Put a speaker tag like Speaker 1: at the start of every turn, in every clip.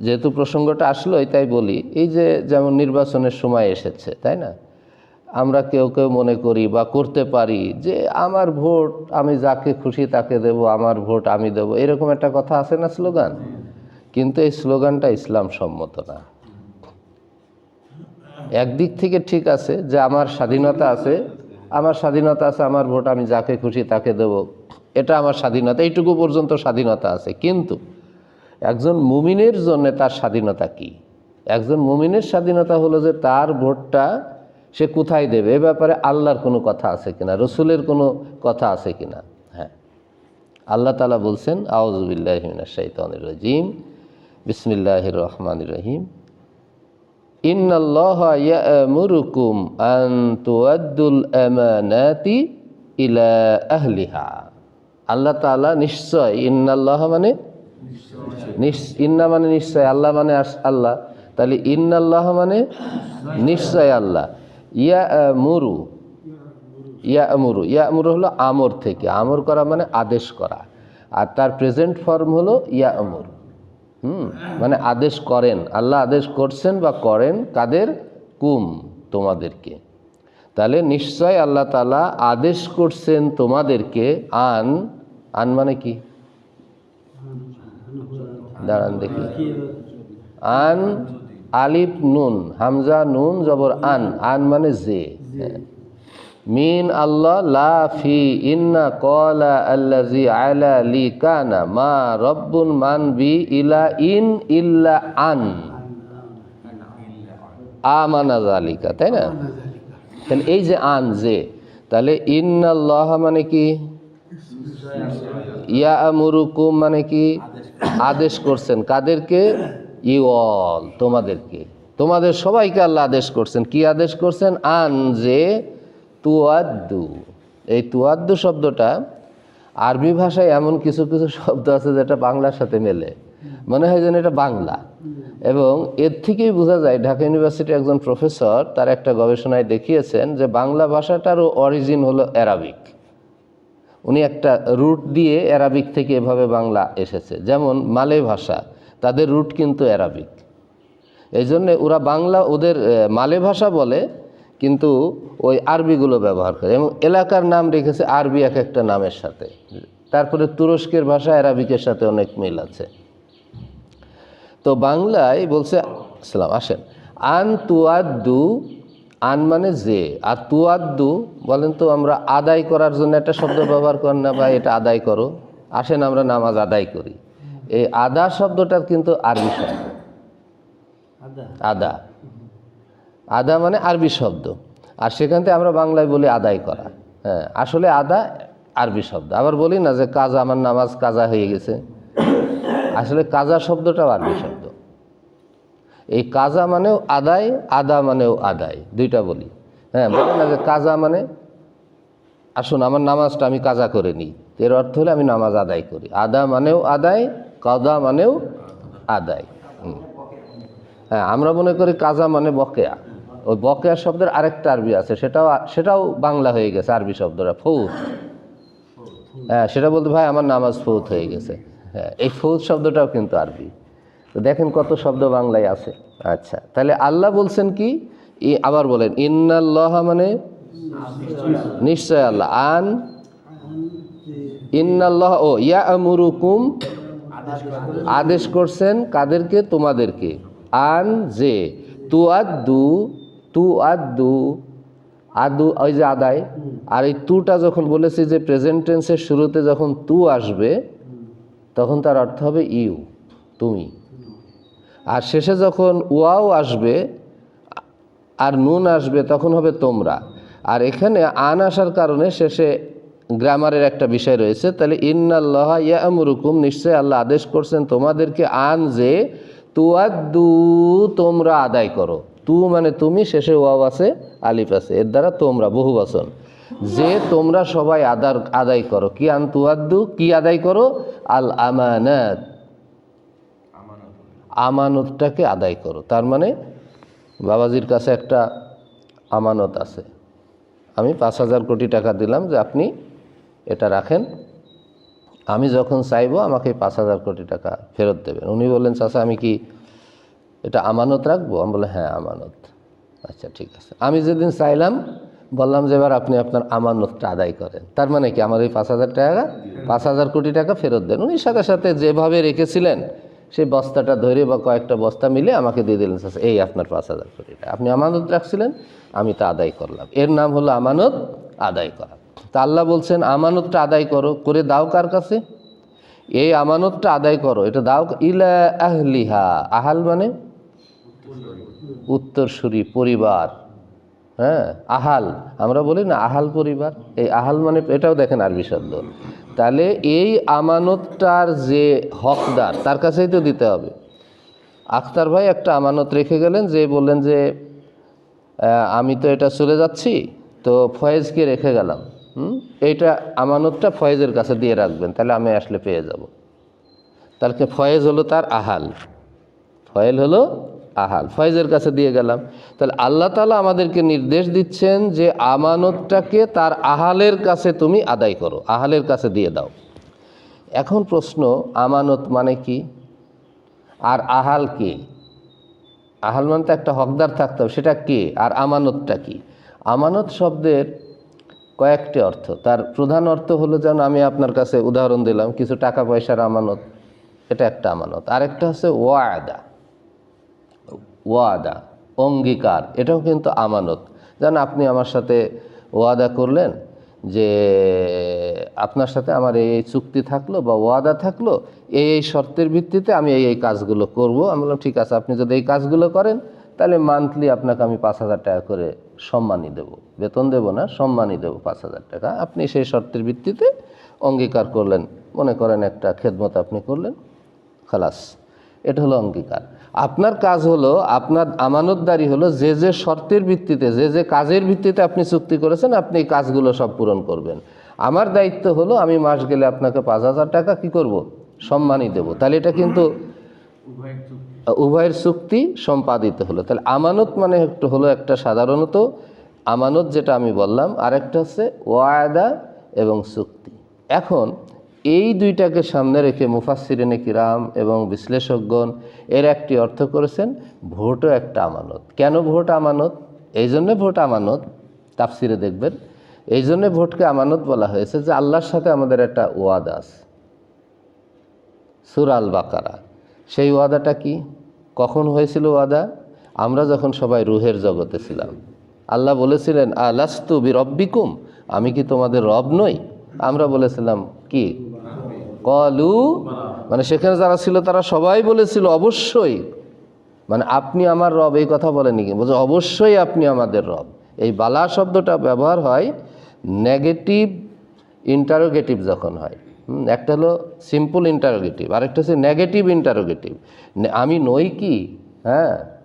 Speaker 1: যেহেতু প্রসঙ্গটা আসলোই, তাই বলি। এই যে যেমন নির্বাচনের সময় এসেছে, তাই না? আমরা কেউ কেউ মনে করি বা করতে পারি যে, আমার ভোট, আমি যাকে খুশি তাকে দেব, আমার ভোট আমি দেব। এরকম একটা কথা আছে না স্লোগান? কিন্তু এই স্লোগানটা ইসলাম সম্মত না। একদিক থেকে ঠিক আছে যে, আমার স্বাধীনতা আছে, আমার স্বাধীনতা আছে, আমার ভোট আমি যাকে খুশি তাকে দেব। এটা আমার স্বাধীনতা, এইটুকু পর্যন্ত স্বাধীনতা আছে। কিন্তু একজন মুমিনের জন্য তার স্বাধীনতা কি? একজন মুমিনের স্বাধীনতা হলো যে তার ভোটটা সে কোথায় দেবে? এ ব্যাপারে আল্লাহর কোনো কথা আছে কিনা? রসুলের কোনো কথা আছে কিনা? হ্যাঁ। আল্লাহ তালা বলছেন বিসমিল্লাহির রহমানির রহিম। ইন্নাল্লাহ ইয়ামুরুকুম আন তুআদ্দুল আমানাতি ইলা আহলিহা। আল্লাহ তাআলা নিশ্চয় ইন্নাল্লাহ মানে ইন্না মানে নিশ্চয়, আল্লাহ মানে আল্লাহ। তাহলে ইন্নাল্লাহ মানে নিশ্চয় আল্লাহ। ইয়া মুরু। ইয়া আমুরু ইয়া আমুরু হলো আমর থেকে। আমর করা মানে আদেশ করা। আর তার প্রেজেন্ট ফর্ম হলো ইয়া আমুর। হুম? মানে আদেশ করেন। আল্লাহ আদেশ করছেন বা করেন কাদের? কুম, তোমাদেরকে। তাহলে নিশ্চয় আল্লাহ তালা আদেশ করছেন তোমাদেরকে আন। আন মানে কি? দাঁড়ান দেখি। আন আলিফ নুন হামজা নুন জবর আন। আন মানে হ্যাঁ। মিন আল্লাহ লা ফি ইন্না কলা আল্লাজি আলা লি কানা মা রব্বুন মান বি ইলা ইন ইল্লা আন। আমানা জালিকা তাই না? তাহলে এই যে আন যে তাহলে ইন্নাল্লাহ মানে কি? ইয়া আমুরুকুম মানে কি? আদেশ করছেন কাদেরকে? ইওয়াল তোমাদেরকে। তোমাদের সবাইকে আল্লাহ আদেশ করছেন। কি আদেশ করছেন? আন যে তুয়াদ্দু। এই তুয়াদ্দু শব্দটা আরবি ভাষায় এমন কিছু কিছু শব্দ আছে যেটা বাংলার সাথে মেলে। মনে হয় যেন এটা বাংলা। এবং এর থেকেই বোঝা যায় ঢাকা ইউনিভার্সিটির একজন প্রফেসর তার একটা গবেষণায় দেখিয়েছেন যে বাংলা ভাষাটারও অরিজিন হলো অ্যারাবিক। উনি একটা রুট দিয়ে অ্যারাবিক থেকে এভাবে বাংলা এসেছে। যেমন মালে ভাষা, তাদের রুট কিন্তু অ্যারাবিক। এই জন্যে ওরা বাংলা ওদের মালে ভাষা বলে, কিন্তু ওই আরবিগুলো ব্যবহার করে। এবং এলাকার নাম রেখেছে আরবি এক একটা নামের সাথে। তারপরে তুরস্কের ভাষা অ্যারাবিকের সাথে অনেক মিল আছে। তো বাংলায় বলছে সালাম আসেন। আন তুয়াদ্দু আন মানে যে। আর তুয়াদ্দু বলেন তো আমরা আদায় করার জন্য একটা শব্দ ব্যবহার করেন না বা এটা আদায় করো। আসেন আমরা নামাজ আদায় করি। এই আদা শব্দটার কিন্তু আরবি শব্দ। আদা। আদা মানে আরবি শব্দ। আর সেখান থেকে আমরা বাংলায় বলি আদায় করা। হ্যাঁ আসলে আদা আরবি শব্দ। আবার বলি না যে কাজা আমার নামাজ কাজা হয়ে গেছে। আসলে কাজা শব্দটাও আরবি শব্দ। এই কাজা মানেও আদায়, আদা মানেও আদায়, দুইটা বলি। হ্যাঁ বলে না যে কাজা মানে আসুন আমার নামাজটা আমি কাজা করে নিই। এর অর্থ হলে আমি নামাজ আদায় করি। আদা মানেও আদায় কাদা মানেও আদায়। হ্যাঁ আমরা মনে করি কাজা মানে বকেয়া। ওই বকেয়া শব্দের আরেকটা আরবি আছে, সেটাও সেটাও বাংলা হয়ে গেছে আরবি শব্দটা, ফৌত। হ্যাঁ সেটা বলতে, ভাই, আমার নামাজ ফৌত হয়ে গেছে। হ্যাঁ এই ফৌত শব্দটাও কিন্তু আরবি। তো দেখেন কত শব্দ বাংলায় আছে। আচ্ছা তাহলে আল্লাহ বলছেন কি? আবার বলেন, ইন্নাল্লাহ মানে নিশ্চয় আল্লাহ। আন ইন্নাল্লাহ, ও ইয়া আমুরুকুম আদেশ করছেন কাদেরকে? তোমাদেরকে। আন যে তু আদু তু আদু আদু ওই যে আদায়। আর এই তুটা যখন বলেছি যে প্রেজেন্ট টেন্সের শুরুতে যখন তু আসবে, তখন তার অর্থ হবে ইউ তুমি আর শেষে যখন ওয়াও আসবে, আর নুন আসবে, তখন হবে তোমরা। আর এখানে আন আসার কারণে শেষে গ্রামারের একটা বিষয় রয়েছে, তাহলে ইন্নাল্লাহ ইয়ামুরুকুম নিশ্চয় আল্লাহ আদেশ করছেন তোমাদেরকে আন যে তুয়াদ্দু তোমরা আদায় করো। তু মানে তুমি, শেষে ওয়াও আছে, আলিফ আছে, এর দ্বারা তোমরা, বহু বচন। যে তোমরা সবাই আদার, আদায় করো। কি আন তুয়াদ্দু কি আদায় করো? আল আমানাত আমানতটাকে আদায় করো। তার মানে বাবাজির কাছে একটা আমানত আছে। আমি পাঁচ হাজার কোটি টাকা দিলাম যে আপনি এটা রাখেন। আমি যখন চাইব আমাকে পাঁচ হাজার কোটি টাকা ফেরত দেবেন। উনি বললেন, চাচা, আমি কি এটা আমানত রাখব? আমি বলে হ্যাঁ আমানত। আচ্ছা ঠিক আছে। আমি যেদিন চাইলাম, বললাম যে, এবার আপনি আপনার আমানতটা আদায় করেন। তার মানে কি, আমার এই পাঁচ হাজার টাকা, পাঁচ হাজার কোটি টাকা ফেরত দেন। উনি সাথে সাথে যেভাবে রেখেছিলেন সেই বস্তাটা ধরে বা কয়েকটা বস্তা মিলে আমাকে দিয়ে দিলেন এই আপনার পাঁচ হাজার কোটি টাকা আপনি আমানত রাখছিলেন, আমি তা আদায় করলাম। এর নাম হলো আমানত আদায় করা। তা আল্লাহ বলছেন, আমানতটা আদায় করো। করে দাও কার কাছে? এই আমানতটা আদায় করো। এটা দাও ইলা আহলিহা। আহাল মানে? উত্তরসূরি, পরিবার। হ্যাঁ আহাল। আমরা বলি না আহাল পরিবার। এই আহাল মানে এটাও দেখেন আরবি শব্দ। তাহলে এই আমানতটার যে হকদার, তার কাছেই তো দিতে হবে। আখতার ভাই একটা আমানত রেখে গেলেন, যে বললেন যে আমি তো এটা চলে যাচ্ছি, তো ফয়েজকে রেখে গেলাম। হুম? এইটা আমানতটা ফয়েজের কাছে দিয়ে রাখবেন, তাহলে আমি আসলে পেয়ে যাব। তাহলে ফয়েজ হলো তার আহাল? ফয়েল হলো আহাল। ফয়েজের কাছে দিয়ে গেলাম। তাহলে আল্লাহ তালা আমাদেরকে নির্দেশ দিচ্ছেন যে আমানতটাকে তার আহালের কাছে তুমি আদায় করো, আহালের কাছে দিয়ে দাও। এখন প্রশ্ন, আমানত মানে কি? আর আহাল কে? আহাল মানে তো একটা হকদার থাকতে হবে, সেটা কে? আর আমানতটা কি? আমানত শব্দের কয়েকটি অর্থ। তার প্রধান অর্থ হলো যেন আমি আপনার কাছে উদাহরণ দিলাম, কিছু টাকা পয়সার আমানত, এটা একটা আমানত। আরেকটা হচ্ছে ওয়াদা। ওয়াদা, অঙ্গীকার, এটাও কিন্তু আমানত। যেন আপনি আমার সাথে ওয়াদা করলেন যে আপনার সাথে আমার এই চুক্তি থাকল বা ওয়াদা থাকল, এই এই শর্তের ভিত্তিতে আমি এই এই কাজগুলো করব। আমি বললাম, ঠিক আছে, আপনি যদি এই কাজগুলো করেন, তাহলে মান্থলি আপনাকে আমি পাঁচ হাজার টাকা করে সম্মানই দেব। বেতন দেব না, সম্মানই দেব পাঁচ হাজার টাকা। আপনি সেই শর্তের ভিত্তিতে অঙ্গীকার করলেন। মনে করেন একটা খেদমত আপনি করলেন। খালাস। এটা হলো অঙ্গীকার। আপনার কাজ হলো, আপনার আমানতদারি হলো যে যে শর্তের ভিত্তিতে, যে যে কাজের ভিত্তিতে আপনি চুক্তি করেছেন, আপনি এই কাজগুলো সব পূরণ করবেন। আমার দায়িত্ব হলো, আমি মাস গেলে আপনাকে পাঁচ হাজার টাকা কি করব? সম্মানই দেব। তাহলে এটা কিন্তু উভয়ের চুক্তি সম্পাদিত হলো। তাহলে আমানত মানে একটু হলো একটা সাধারণত, আমানত যেটা আমি বললাম, আরেকটা হচ্ছে ওয়াদা এবং চুক্তি। এখন এই দুইটাকে সামনে রেখে মুফাসিরিনে কিরাম এবং বিশ্লেষকগণ এর একটি অর্থ করেছেন ভোটও একটা আমানত। কেন ভোট আমানত? এই জন্যে ভোট আমানত, তাফসিরে দেখবেন। এই জন্যে ভোটকে আমানত বলা হয়েছে যে আল্লাহর সাথে আমাদের একটা ওয়াদা আছে। সুরাল বাকারা সেই ওয়াদাটা কি? কখন হয়েছিল ওয়াদা? আমরা যখন সবাই রুহের জগতে ছিলাম। আল্লাহ বলেছিলেন, আলাস্তু বি রব্বিকুম আমি কি তোমাদের রব নই? আমরা বলেছিলাম, কি? কলু মানে সেখানে যারা ছিল তারা সবাই বলেছিল, অবশ্যই। মানে আপনি আমার রব, এই কথা বলেনি কি বলছে, অবশ্যই আপনি আমাদের রব। এই বালা শব্দটা ব্যবহার হয় নেগেটিভ, ইন্টারোগেটিভ যখন হয়। একটা হলো সিম্পল ইন্টারোগেটিভ, আরেকটা হচ্ছে নেগেটিভ ইন্টারোগেটিভ। আমি নই কি? হ্যাঁ?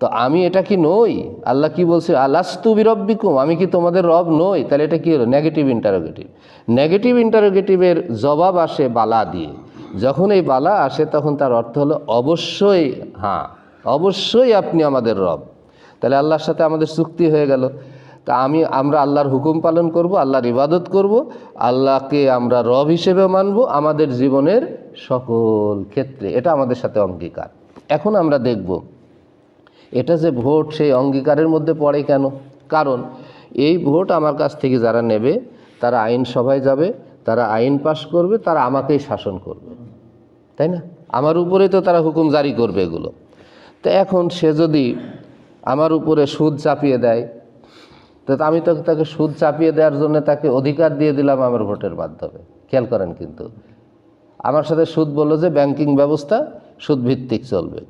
Speaker 1: তো আমি এটা কি নই? আল্লাহ কি বলছে? আলাস্তু বিরব্বিকুম, আমি কি তোমাদের রব নই? তাহলে এটা কি হলো? নেগেটিভ ইন্টারোগেটিভ নেগেটিভ ইন্টারোগেটিভের জবাব আসে বালা দিয়ে। যখন এই বালা আসে, তখন তার অর্থ হলো অবশ্যই হ্যাঁ অবশ্যই আপনি আমাদের রব। তাহলে আল্লাহর সাথে আমাদের চুক্তি হয়ে গেল। তা আমি, আমরা আল্লাহর হুকুম পালন করব, আল্লাহর ইবাদত করব, আল্লাহকে আমরা রব হিসেবে মানব, আমাদের জীবনের সকল ক্ষেত্রে। এটা আমাদের সাথে অঙ্গীকার। এখন আমরা দেখব এটা যে ভোট সেই অঙ্গীকারের মধ্যে পড়ে কেন? কারণ এই ভোট আমার কাছ থেকে যারা নেবে, তারা আইন সভায় যাবে, তারা আইন পাশ করবে, তারা আমাকেই শাসন করবে। তাই না? আমার উপরে তো তারা হুকুম জারি করবে এগুলো। তো এখন সে যদি আমার উপরে সুদ চাপিয়ে দেয়, তো আমি তো তাকে সুদ চাপিয়ে দেওয়ার জন্য তাকে অধিকার দিয়ে দিলাম আমার ভোটের মাধ্যমে। খেয়াল করেন কিন্তু। আমার সাথে সুদ বলল যে ব্যাংকিং ব্যবস্থা সুদ ভিত্তিক চলবে।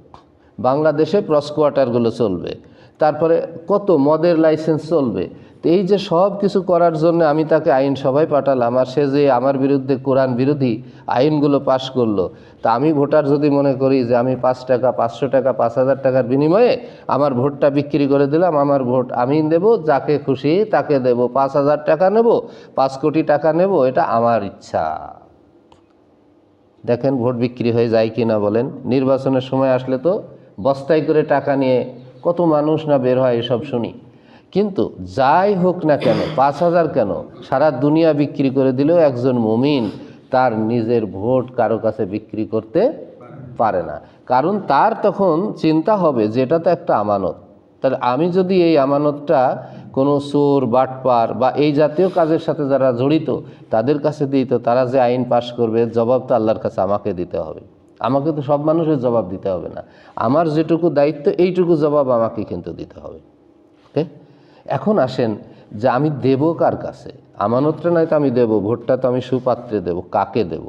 Speaker 1: বাংলাদেশে প্রস কোয়ার্টারগুলো চলবে। তারপরে কত মদের লাইসেন্স চলবে। তো এই যে সব কিছু করার জন্য আমি তাকে আইন সভায় পাঠালাম আর সে যে আমার বিরুদ্ধে কোরআন বিরোধী আইনগুলো পাশ করল, তা আমি ভোটার যদি মনে করি যে আমি পাঁচ টাকা, পাঁচশো টাকা, পাঁচ হাজার টাকার বিনিময়ে আমার ভোটটা বিক্রি করে দিলাম, আমার ভোট আমি দেব, যাকে খুশি তাকে দেব, পাঁচ হাজার টাকা নেব, পাঁচ কোটি টাকা নেব, এটা আমার ইচ্ছা। দেখেন ভোট বিক্রি হয়ে যায় কি না বলেন, নির্বাচনের সময় আসলে তো বস্তায় করে টাকা নিয়ে কত মানুষ না বের হয় এসব শুনি। কিন্তু যাই হোক না কেন, পাঁচ হাজার কেন, সারা দুনিয়া বিক্রি করে দিলেও একজন মুমিন তার নিজের ভোট কারও কাছে বিক্রি করতে পারে না। কারণ তার তখন চিন্তা হবে যে এটা তো একটা আমানত। তাহলে আমি যদি এই আমানতটা কোনো চোর, বাটপার বা এই জাতীয় কাজের সাথে যারা জড়িত, তাদের কাছে দিই, তো তারা যে আইন পাশ করবে, জবাব তো আল্লাহর কাছে আমাকে দিতে হবে। আমাকে তো সব মানুষের জবাব দিতে হবে না। আমার যেটুকু দায়িত্ব, এইটুকু জবাব আমাকে কিন্তু দিতে হবে। ওকে এখন আসেন যে আমি দেব কার কাছে? আমানতটা নয় তো আমি দেব, ভোটটা তো আমি সুপাত্রে দেব, কাকে দেব?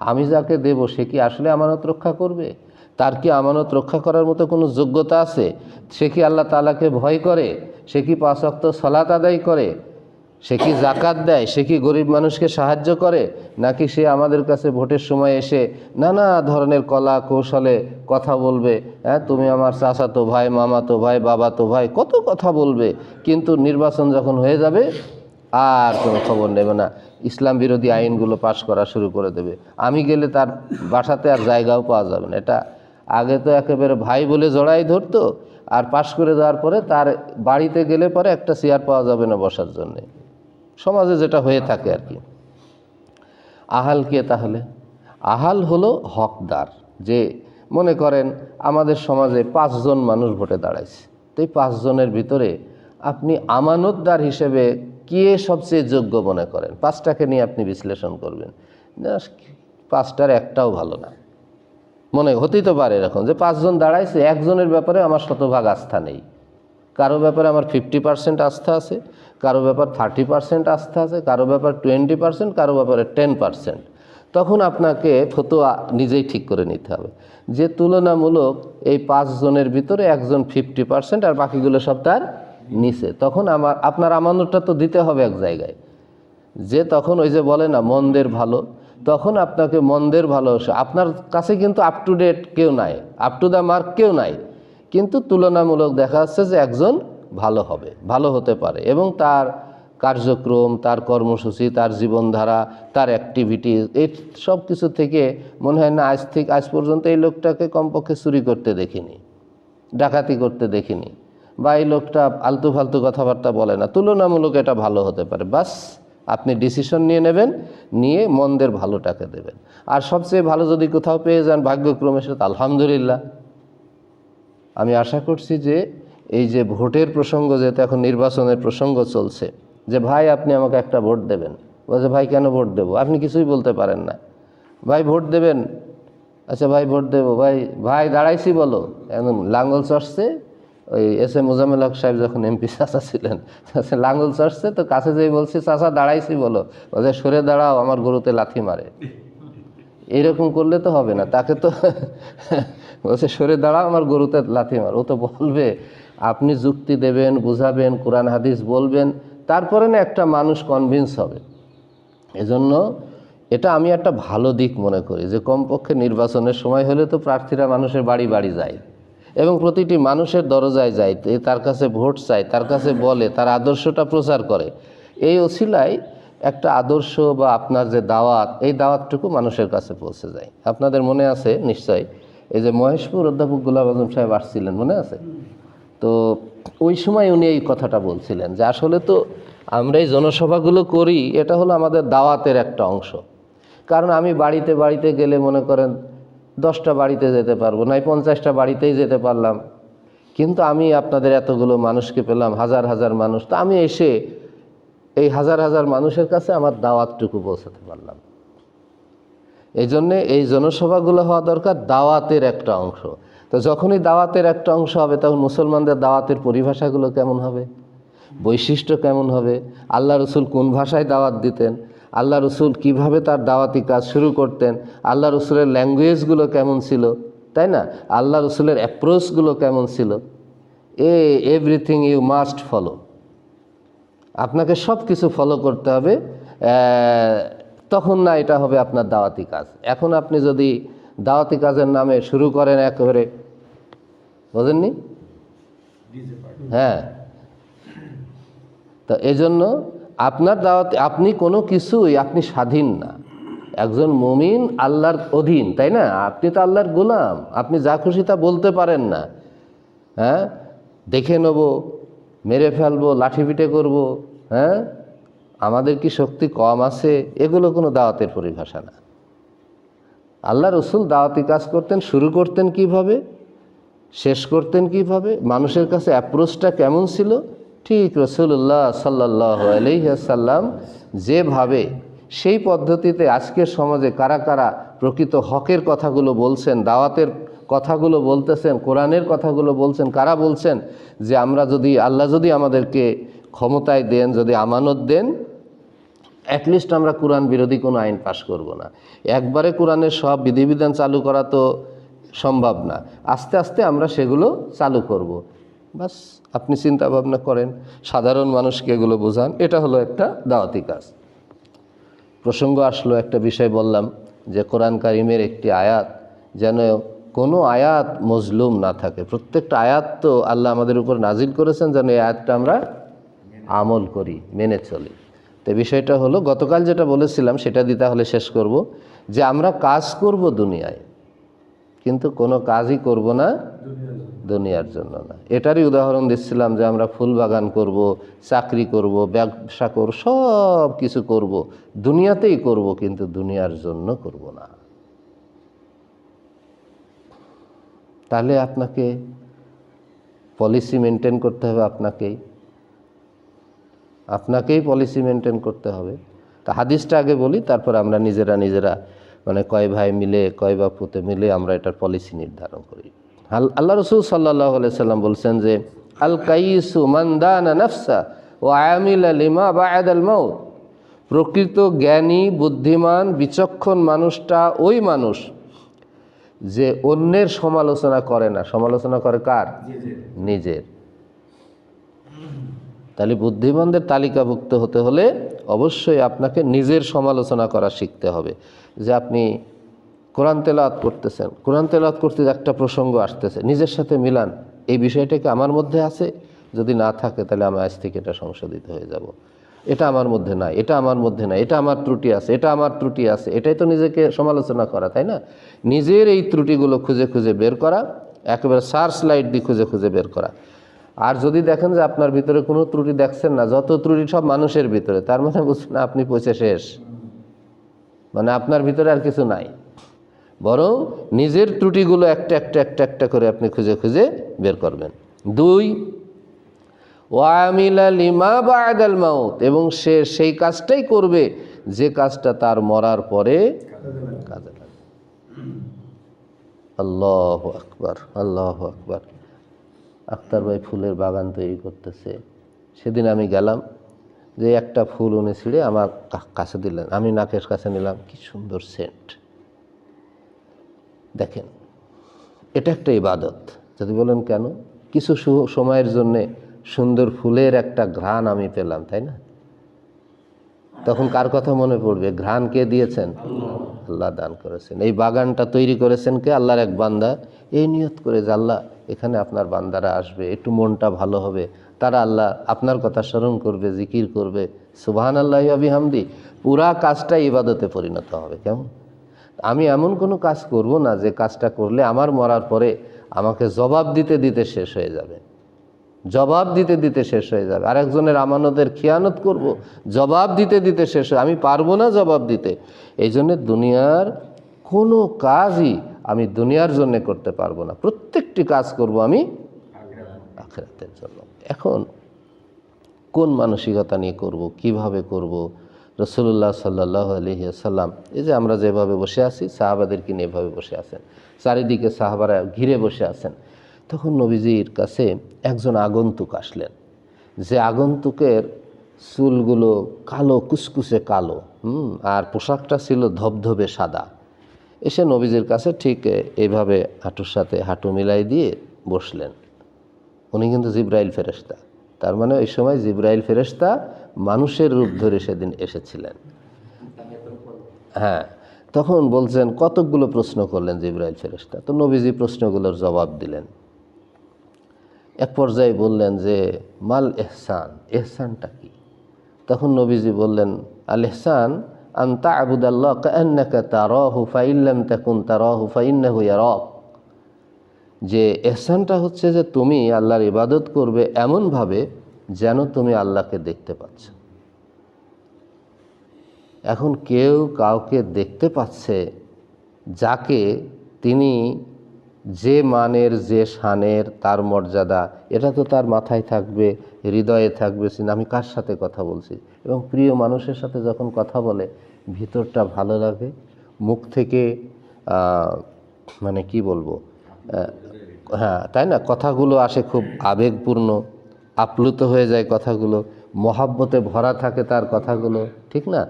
Speaker 1: আমি যাকে দেব, সে কি আসলে আমানত রক্ষা করবে? তার কি আমানত রক্ষা করার মতো কোনো যোগ্যতা আছে? সে কি আল্লাহ তালাকে ভয় করে? সে কি পাঁচ অক্ত সলাত আদায় করে? সে কি জাকাত দেয়? সে কি গরিব মানুষকে সাহায্য করে? নাকি সে আমাদের কাছে ভোটের সময় এসে নানা ধরনের কলা কৌশলে কথা বলবে হ্যাঁ তুমি আমার চাচাতো ভাই মামাতো ভাই, বাবা তো ভাই, কত কথা বলবে? কিন্তু নির্বাচন যখন হয়ে যাবে, আর কোনো খবর নেবে না। ইসলাম বিরোধী আইনগুলো পাশ করা শুরু করে দেবে। আমি গেলে তার বাসাতে আর জায়গাও পাওয়া যাবে না। এটা আগে তো একেবারে ভাই বলে জড়াই ধরতো, আর পাশ করে যাওয়ার পরে তার বাড়িতে গেলে পরে একটা চেয়ার পাওয়া যাবে না বসার জন্যে। সমাজে যেটা হয়ে থাকে আর কি। আহাল কে তাহলে? আহাল হলো হকদার, যে মনে করেন আমাদের সমাজে পাঁচজন মানুষ ভোটে দাঁড়াইছে। তো এই পাঁচজনের ভিতরে আপনি আমানতদার হিসেবে কে সবচেয়ে যোগ্য মনে করেন? পাঁচটাকে নিয়ে আপনি বিশ্লেষণ করবেন। পাঁচটার একটাও ভালো না। মনে হতেই তো পারে এরকম যে পাঁচজন দাঁড়াইছে, একজনের ব্যাপারে আমার শতভাগ আস্থা নেই। কারও ব্যাপারে আমার ফিফটি পার্সেন্ট আস্থা আছে কারও ব্যাপার থার্টি পার্সেন্ট আস্থা আছে, কারও ব্যাপার টোয়েন্টি পার্সেন্ট কারও ব্যাপারে টেন পার্সেন্ট তখন আপনাকে ফতোয়া নিজেই ঠিক করে নিতে হবে। যে তুলনামূলক এই পাঁচজনের ভিতরে একজন ফিফটি পার্সেন্ট আর বাকিগুলো সব তার নিচে। তখন আমার, আপনার আমানতটা তো দিতে হবে এক জায়গায়। যে তখন ওই যে বলে না, মন্দের ভালো। তখন আপনাকে মন্দের ভালো আপনার কাছে কিন্তু আপ টু ডেট কেউ নাই আপ টু দ্য মার্ক কেউ নাই। কিন্তু তুলনামূলক দেখা যাচ্ছে যে একজন ভালো হবে, ভালো হতে পারে। এবং তার কার্যক্রম, তার কর্মসূচি, তার জীবনধারা, তার অ্যাক্টিভিটি এই সব কিছু থেকে মনে হয় না আজ থেকে, আজ পর্যন্ত এই লোকটাকে কমপক্ষে চুরি করতে দেখিনি, ডাকাতি করতে দেখিনি বা এই লোকটা আলতু ফালতু কথাবার্তা বলে না। তুলনামূলক এটা ভালো হতে পারে। বাস, আপনি ডিসিশন নিয়ে নেবেন, নিয়ে মন্দের ভালোটাকে দেবেন। আর সবচেয়ে ভালো যদি কোথাও পেয়ে যান, ভাগ্যক্রমে সেটা আলহামদুলিল্লাহ। আমি আশা করছি যে এই যে ভোটের প্রসঙ্গ যেহেতু এখন নির্বাচনের প্রসঙ্গ চলছে, যে ভাই আপনি আমাকে একটা ভোট দেবেন। বলছে ভাই, কেন ভোট দেবো? আপনি কিছুই বলতে পারেন না। ভাই, ভোট দেবেন? আচ্ছা ভাই, ভোট দেবো। ভাই ভাই, দাঁড়াইছি বলো। একদম লাঙ্গল চড়ছে, ওই এস এ মোজামেল হক সাহেব যখন এমপি চাচা ছিলেন লাঙ্গল চড়ছে, তো কাছে যেই বলছি, চাচা, দাঁড়াইছি বলো। বলছে সরে দাঁড়াও, আমার গরুতে লাথি মারে। এরকম করলে তো হবে না, তাকে তো বলছে, সরে দাঁড়াও, আমার গরুতে লাথি মার। ও তো বলবে আপনি যুক্তি দেবেন, বুঝাবেন, কোরআন, হাদিস বলবেন, তারপরে না একটা মানুষ কনভিন্স হবে। এজন্য এটা আমি একটা ভালো দিক মনে করি যে কমপক্ষে নির্বাচনের সময় হলে তো প্রার্থীরা মানুষের বাড়ি বাড়ি যায় এবং প্রতিটি মানুষের দরজায় যায় তার কাছে ভোট চায়, তার কাছে বলে, তার আদর্শটা প্রচার করে। এই ওসিলায় একটা আদর্শ বা আপনার যে দাওয়াত, এই দাওয়াতটুকু মানুষের কাছে পৌঁছে যায়। আপনাদের মনে আছে নিশ্চয় এই যে মহেশপুর অধ্যাপক গুলাব আজম সাহেব আসছিলেন, মনে আছে? তো ওই সময় উনি এই কথাটা বলছিলেন যে আসলে তো আমরা এই জনসভাগুলো করি, এটা হলো আমাদের দাওয়াতের একটা অংশ। কারণ আমি বাড়িতে বাড়িতে গেলে মনে করেন দশটা বাড়িতে যেতে পারব নাই পঞ্চাশটা বাড়িতেই যেতে পারলাম। কিন্তু আমি আপনাদের এতগুলো মানুষকে পেলাম, হাজার হাজার মানুষ, তো আমি এসে এই হাজার হাজার মানুষের কাছে আমার দাওয়াতটুকু পৌঁছাতে পারলাম। এই জন্যে এই জনসভাগুলো হওয়া দরকার দাওয়াতের একটা অংশ। তো যখনই দাওয়াতের একটা অংশ হবে, তখন মুসলমানদের দাওয়াতের পরিভাষাগুলো কেমন হবে? বৈশিষ্ট্য কেমন হবে? আল্লাহ রসুল কোন ভাষায় দাওয়াত দিতেন? আল্লাহ রসুল কীভাবে তার দাওয়াতি কাজ শুরু করতেন? আল্লাহ রসুলের ল্যাঙ্গুয়েজগুলো কেমন ছিল? তাই না? আল্লাহ রসুলের অ্যাপ্রোচগুলো কেমন ছিল? এ, এভরিথিং ইউ মাস্ট ফলো। আপনাকে সব কিছু ফলো করতে হবে তখন না এটা হবে আপনার দাওয়াতি কাজ। এখন আপনি যদি দাওয়াতি কাজের নামে শুরু করেন একেবারে বোঝেননি? হ্যাঁ। তো এজন্য আপনার দাওয়াতে আপনি কোনো কিছুই আপনি স্বাধীন না। একজন মুমিন আল্লাহর অধীন, তাই না? আপনি তো আল্লাহর গোলাম, আপনি যা খুশি তা বলতে পারেন না। হ্যাঁ? দেখে নেব, মেরে ফেলব, লাঠি পিটে করব হ্যাঁ? আমাদের কি শক্তি কম আছে? এগুলো কোনো দাওয়াতের পরিভাষা না। আল্লাহ রসুল দাওয়াতি কাজ করতেন, শুরু করতেন কীভাবে? শেষ করতেন কীভাবে? মানুষের কাছে অ্যাপ্রোচটা কেমন ছিল? ঠিক রসুল্লাহ সাল্লাহ আলহিহাসাল্লাম যেভাবে সেই পদ্ধতিতে আজকের সমাজে কারা কারা প্রকৃত হকের কথাগুলো বলছেন, দাওয়াতের কথাগুলো বলতেছেন, কোরআনের কথাগুলো বলছেন, কারা বলছেন যে আমরা যদি, আল্লাহ যদি আমাদেরকে ক্ষমতায় দেন, যদি আমানত দেন অ্যাটলিস্ট আমরা কোরআন বিরোধী কোনো আইন পাশ করব না। একবারে কোরআনের সব বিধিবিধান চালু করা তো সম্ভব না। আস্তে আস্তে আমরা সেগুলো চালু করব। বাস, আপনি চিন্তা ভাবনা করেন, সাধারণ মানুষকে এগুলো বোঝান, এটা হলো একটা দাওয়াতি কাজ। প্রসঙ্গ আসলো, একটা বিষয় বললাম যে কোরআন কারিমের একটি আয়াত, যেন কোনো আয়াত মজলুম না থাকে। প্রত্যেকটা আয়াত তো আল্লাহ আমাদের উপর নাজিল করেছেন যেন এই আয়াতটা আমরা আমল করি, মেনে চলি। তো বিষয়টা হলো, গতকাল যেটা বলেছিলাম, সেটা দিয়ে তাহলে শেষ করব যে আমরা কাজ করব দুনিয়ায়। কিন্তু কোনো কাজই করব না দুনিয়ার জন্য না। এটারই উদাহরণ দিচ্ছিলাম যে আমরা ফুল বাগান করব, চাকরি করব, ব্যবসা করব, সব কিছু করব। দুনিয়াতেই করব কিন্তু দুনিয়ার জন্য করব না। তাহলে আপনাকে পলিসি মেনটেন করতে হবে আপনাকেই। আপনাকেই পলিসি মেনটেন করতে হবে। তা হাদিসটা আগে বলি, তারপর আমরা নিজেরা নিজেরা মানে কয় ভাই মিলে, কয় বা পুতে মিলে আমরা এটার পলিসি নির্ধারণ করি। আল- আল্লাহ রসুল সাল্লাহ সাল্লাম বলছেন যে আল কাইসু মান্দানা নফসা ও আয়ামিল আলিমা বা আল মৌত প্রকৃত জ্ঞানী, বুদ্ধিমান, বিচক্ষণ মানুষটা ওই মানুষ যে অন্যের সমালোচনা করে না। সমালোচনা করে কার? নিজের। তাহলে বুদ্ধিমানদের তালিকাভুক্ত হতে হলে অবশ্যই আপনাকে নিজের সমালোচনা করা শিখতে হবে। যে আপনি কোরআন তেলাওয়াত করতেছেন, কোরআন তেলাওয়াত করতে একটা প্রসঙ্গ আসতেছে, নিজের সাথে মিলান। এই বিষয়টাকে আমার মধ্যে আছে? যদি না থাকে তাহলে আমি আজ থেকে এটা সংশোধিত হয়ে যাব। এটা আমার মধ্যে নাই, এটা আমার মধ্যে নাই, এটা আমার ত্রুটি আছে, এটা আমার ত্রুটি আছে, এটাই তো নিজেকে সমালোচনা করা, তাই না? নিজের এই ত্রুটিগুলো খুঁজে খুঁজে বের করা, একেবারে সার্চ লাইট দিয়ে খুঁজে খুঁজে বের করা। আর যদি দেখেন যে আপনার ভিতরে কোনো ত্রুটি দেখছেন না, যত ত্রুটি সব মানুষের ভিতরে, তার মানে বুঝছেন আপনি পৌঁছে শেষ। মানে আপনার ভিতরে আর কিছু নাই। বরং নিজের ত্রুটিগুলো একটা একটা একটা একটা করে আপনি খুঁজে খুঁজে বের করবেন। দুই ওয়ামিলা লিমা বাদাল মাউত, এবং সে সেই কাজটাই করবে যে কাজটা তার মরার পরে কাজে আল্লাহ আকবার আল্লাহ আকবার। আক্তার ভাই ফুলের বাগান তৈরি করতেছে। সেদিন আমি গেলাম, যে একটা ফুল উনি ছিঁড়ে আমার কাছে দিলেন। আমি নাকের কাছে নিলাম, কি সুন্দর সেন্ট দেখেন, এটা একটা ইবাদত। যদি বলেন কেন? কিছু সময়ের জন্যে সুন্দর ফুলের একটা ঘ্রাণ আমি পেলাম, তাই না? তখন কার কথা মনে পড়বে? ঘ্রাণ কে দিয়েছেন? আল্লাহ দান করেছেন। এই বাগানটা তৈরি করেছেন কে? আল্লাহর এক বান্দা। এই নিয়ত করে যে আল্লাহ এখানে আপনার বান্দারা আসবে, একটু মনটা ভালো হবে। তারা আল্লাহ আপনার কথা স্মরণ করবে, জিকির করবে। সুবাহান আল্লাহ আবিহামদি পুরা কাজটা ইবাদতে পরিণত হবে। কেমন? আমি এমন কোনো কাজ করব না যে কাজটা করলে আমার মরার পরে আমাকে জবাব দিতে দিতে শেষ হয়ে যাবে। জবাব দিতে দিতে শেষ হয়ে যাবে। আরেকজনের আমানতের খেয়ানত করব, জবাব দিতে দিতে শেষ আমি পারব না জবাব দিতে। এই জন্যে দুনিয়ার কোনো কাজই আমি দুনিয়ার জন্য করতে পারব না। প্রত্যেকটি কাজ করব আমি আখেরাতের জন্য। এখন কোন মানসিকতা নিয়ে করব, কীভাবে করব? রসুল্লাহ সাল্লাহ আলহিসাল্লাম এই যে আমরা যেভাবে বসে আছি সাহাবাদেরকে নিয়ে এভাবে বসে আছেন? চারিদিকে সাহাবারা ঘিরে বসে আছেন। তখন নবীজির কাছে একজন আগন্তুক আসলেন। যে আগন্তুকের চুলগুলো কালো, কুসকুসে কালো, হুম, আর পোশাকটা ছিল ধবধবে সাদা। এসে নবীজির কাছে ঠিক এইভাবে হাঁটুর সাথে হাঁটু মিলাই দিয়ে বসলেন। উনি কিন্তু জিব্রাইল ফেরেশতা। তার মানে ওই সময় জিব্রাইল ফেরেশতা মানুষের রূপ ধরে সেদিন এসেছিলেন। হ্যাঁ তখন বলছেন, কতকগুলো প্রশ্ন করলেন জিব্রাইল ফেরেশতা? তো নবীজি প্রশ্নগুলোর জবাব দিলেন। এক পর্যায়ে বললেন যে, মাল এহসান, এহসানটা কি? তখন নবীজি বললেন, আল এহসান আন্তা আবুদাল্লাহ কান্নাকা তারাহু ফাইল্লাম তাকুন তারাহু, ফাইন্নাহু ইয়ারাক। যে এহসানটা হচ্ছে যে তুমি আল্লাহর ইবাদত করবে এমনভাবে যেন তুমি আল্লাহকে দেখতে পাচ্ছ। এখন কেউ কাউকে দেখতে পাচ্ছে যাকে তিনি যে মানের, যে শানের তার মর্যাদা, এটা তো তার মাথায় থাকবে, হৃদয়ে থাকবে সিন আমি কার সাথে কথা বলছি? এবং প্রিয় মানুষের সাথে যখন কথা বলে, ভিতরটা ভালো লাগে, মুখ থেকে মানে কি বলব হ্যাঁ তাই না? কথাগুলো আসে খুব আবেগপূর্ণ, আপ্লুত হয়ে যায় কথাগুলো, মহাব্বতে ভরা থাকে তার কথাগুলো, ঠিক না?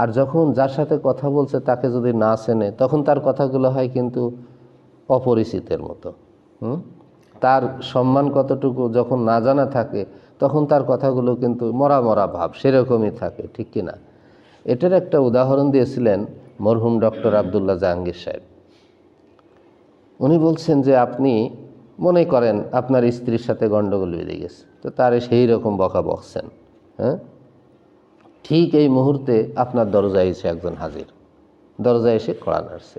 Speaker 1: আর যখন যার সাথে কথা বলছে, তাকে যদি না চেনে, তখন তার কথাগুলো হয় কিন্তু অপরিচিতের মতো, হুম? তার সম্মান কতটুকু যখন না জানা থাকে, তখন তার কথাগুলো কিন্তু মরা মরা ভাব, সেরকমই থাকে, ঠিক কি না এটার একটা উদাহরণ দিয়েছিলেন মরহুম ডক্টর আবদুল্লাহ জাহাঙ্গীর সাহেব। উনি বলছেন যে, আপনি মনে করেন আপনার স্ত্রীর সাথে গণ্ডগোল বেঁধে গেছে, তো তারে সেই রকম বকা বকছেন হ্যাঁ? ঠিক এই মুহূর্তে আপনার দরজায় এসে একজন হাজির, দরজায় এসে কড়া নাড়ছে।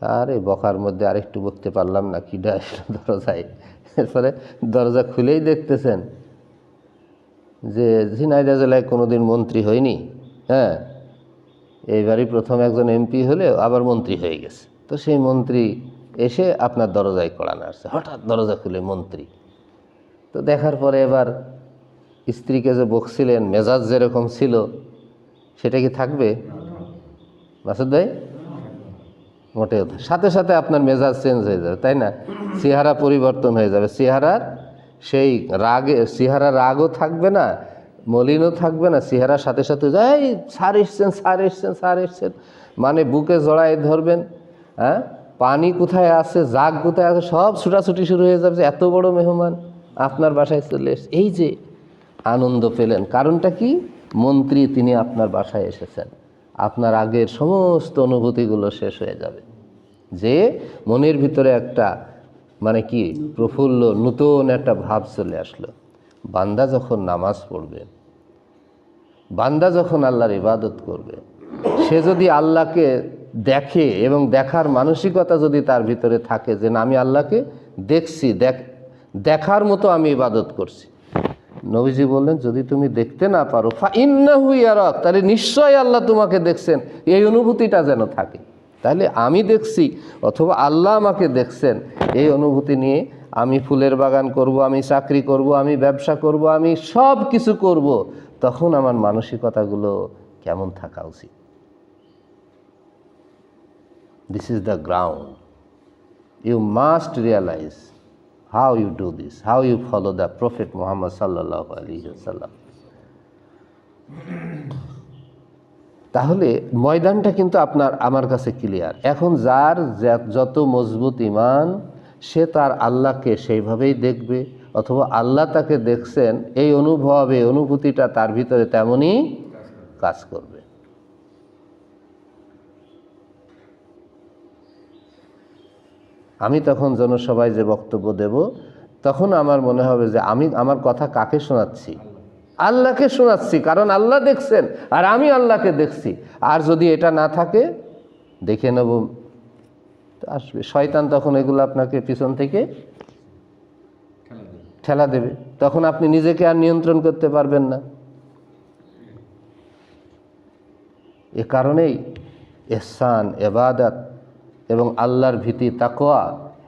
Speaker 1: আর এই বকার মধ্যে আরেকটু বকতে পারলাম না কিডা আসলো দরজায়। এরপরে দরজা খুলেই দেখতেছেন যে ঝিনাইদা জেলায় কোনোদিন মন্ত্রী হয়নি হ্যাঁ? এইবারই প্রথম একজন এমপি হলেও আবার মন্ত্রী হয়ে গেছে। তো সেই মন্ত্রী এসে আপনার দরজায় কড়া নাড়ছে, হঠাৎ দরজা খুলে মন্ত্রী। তো দেখার পরে এবার স্ত্রীকে যে বকছিলেন, মেজাজ যেরকম ছিল, সেটা কি থাকবে? মাসুদ ভাই? মোটেও না। সাথে সাথে আপনার মেজাজ চেঞ্জ হয়ে যাবে, তাই না? চেহারা পরিবর্তন হয়ে যাবে। চেহারার সেই রাগে, চেহারা রাগও থাকবে না, মলিনও থাকবে না, চেহারার সাথে সাথে যাই সার এসছেন সার এসছেন সার এসছেন। মানে বুকে জড়াই ধরবেন হ্যাঁ? পানি কোথায় আছে, জাগ কোথায় আছে, সব ছুটাছুটি শুরু হয়ে যাবে এত বড় মেহমান, আপনার বাসায় চলে এসছে। এই যে আনন্দ পেলেন। কারণটা কি? মন্ত্রী, তিনি আপনার বাসায় এসেছেন। আপনার আগের সমস্ত অনুভূতিগুলো শেষ হয়ে যাবে। যে মনের ভিতরে একটা মানে কি, প্রফুল্ল নতুন একটা ভাব চলে আসলো। বান্দা যখন নামাজ পড়বে, বান্দা যখন আল্লাহর ইবাদত করবে, সে যদি আল্লাহকে দেখে এবং দেখার মানসিকতা যদি তার ভিতরে থাকে যে না, আমি আল্লাহকে দেখছি, দেখ, দেখার মতো আমি ইবাদত করছি। নবীজি বললেন, যদি তুমি দেখতে না পারো ফা ইন্নাহু ইয়ারাক তাহলে নিশ্চয়ই আল্লাহ তোমাকে দেখছেন। এই অনুভূতিটা যেন থাকে। তাহলে আমি দেখছি অথবা আল্লাহ আমাকে দেখছেন এই অনুভূতি নিয়ে আমি ফুলের বাগান করব আমি চাকরি করব আমি ব্যবসা করব আমি সব কিছু করব তখন আমার মানসিকতাগুলো কেমন থাকা উচিত this is the ground you must realize how you do this, how you follow the Prophet Muhammad sallallahu alaihi wasallam. তাহলে ময়দানটা কিন্তু আপনার আমার কাছে ক্লিয়ার এখন যার যত মজবুত ইমান সে তার আল্লাহকে সেইভাবেই দেখবে, অথবা আল্লাহ তাকে দেখছেন, এই অনুভব, এই অনুভূতিটা তার ভিতরে তেমনই কাজ করবে। আমি তখন জনসভায় যে বক্তব্য দেব, তখন আমার মনে হবে যে আমি আমার কথা কাকে শোনাচ্ছি? আল্লাহকে শোনাচ্ছি, কারণ আল্লাহ দেখছেন আর আমি আল্লাহকে দেখছি। আর যদি এটা না থাকে, দেখে নেব। আসবে। শয়তান তখন এগুলো আপনাকে পিছন থেকে ঠেলা দেবে। তখন আপনি নিজেকে আর নিয়ন্ত্রণ করতে পারবেন না। এ কারণেই এহসান, এবাদাত এবং আল্লাহর ভীতি তাকোয়া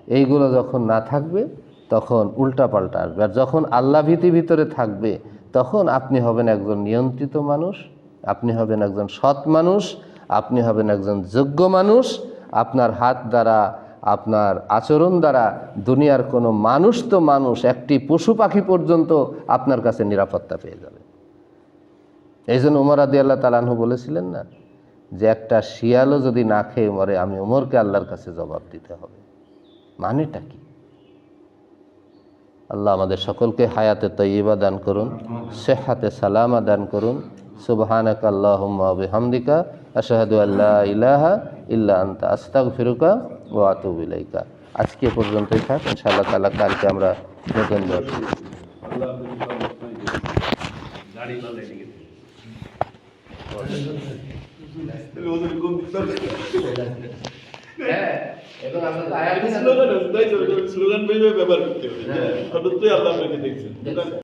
Speaker 1: এইগুলো যখন না থাকবে, তখন উল্টাপাল্টা আসবে। আর যখন আল্লাহ ভীতি ভিতরে থাকবে তখন আপনি হবেন একজন নিয়ন্ত্রিত মানুষ, আপনি হবেন একজন সৎ মানুষ, আপনি হবেন একজন যোগ্য মানুষ, আপনার হাত দ্বারা, আপনার আচরণ দ্বারা দুনিয়ার কোনো মানুষ তো মানুষ, একটি পশু পাখি পর্যন্ত আপনার কাছে নিরাপত্তা পেয়ে যাবে। এই জন্য উমর আদি আল্লাহ তালাহু বলেছিলেন না যে একটা শিয়ালও যদি না খেয়ে মরে, আমি উমরকে আল্লাহর কাছে জবাব দিতে হবে। মানেটা কি? আল্লাহ আমাদের সকলকে হায়াতে তৈবা দান করুন সেহাতে সালামা দান করুন সুবহানাক আল্লাহুম্মা বিহামদিকা আশহাদু আল্লা ইলাহা ইল্লা আনতা আস্তাগফিরুকা ওয়া আতুবু ইলাইকা আজকে পর্যন্তই থাক ইনশাআল্লাহ তাআলা কালকে আমরা নতুন
Speaker 2: স্লোগান আছে, তাই তো, স্লোগান ভেবে ব্যবহার করতে হবে। সর্বত্রই আল্লাহ আপনাকে দেখছেন।